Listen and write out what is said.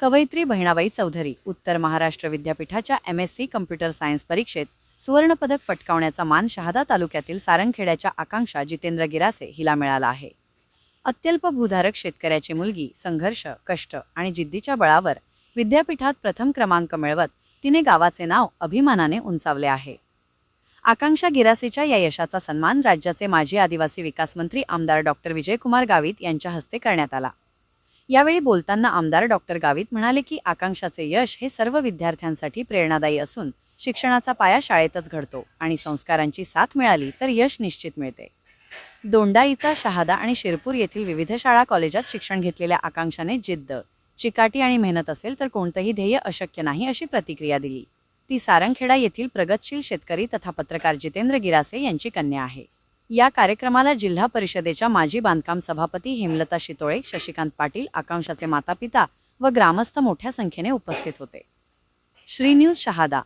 कवयित्री बहिणाबाई चौधरी उत्तर महाराष्ट्र विद्यापीठाच्या M S C computer science परीक्षेत सुवर्णपदक पटकावण्याचा मान शहादा तालुक्यातील सारंगखेड्याच्या आकांक्षा जितेंद्र गिरासे हिला मिळाला आहे. अत्यल्प भूधारक शेतकऱ्याची मुलगी संघर्ष कष्ट आणि जिद्दीच्या बळावर विद्यापीठात प्रथम क्रमांक मिळवत तिने गावाचे नाव अभिमानाने उंचावले आहे. आकांक्षा गिरासेच्या या यशाचा सन्मान राज्याचे माजी आदिवासी विकास मंत्री आमदार डॉक्टर विजयकुमार गावित यांच्या हस्ते करण्यात आला. यावेळी बोलताना आमदार डॉक्टर गावित म्हणाले की आकांक्षाचे यश हे सर्व विद्यार्थ्यांसाठी प्रेरणादायी असून शिक्षणाचा पाया शाळेतच घडतो आणि संस्कारांची साथ मिळाली तर यश निश्चित मिळते. दोंडाईचा शहादा आणि शिरपूर येथील विविध शाळा कॉलेजात शिक्षण घेतलेल्या आकांक्षाने जिद्द चिकाटी आणि मेहनत असेल तर कोणतंही ध्येय अशक्य नाही अशी प्रतिक्रिया दिली. ती सारंगखेडा येथील प्रगतशील शेतकरी तथा पत्रकार जितेंद्र गिरासे यांची कन्या आहे. या कार्यक्रमाला जिल्हा परिषदेच्या माजी बांधकाम सभापती हेमलता शितोळे शशिकांत पाटील आकांक्षाचे मातापिता व ग्रामस्थ मोठ्या संख्येने उपस्थित होते. श्री न्यूज शहादा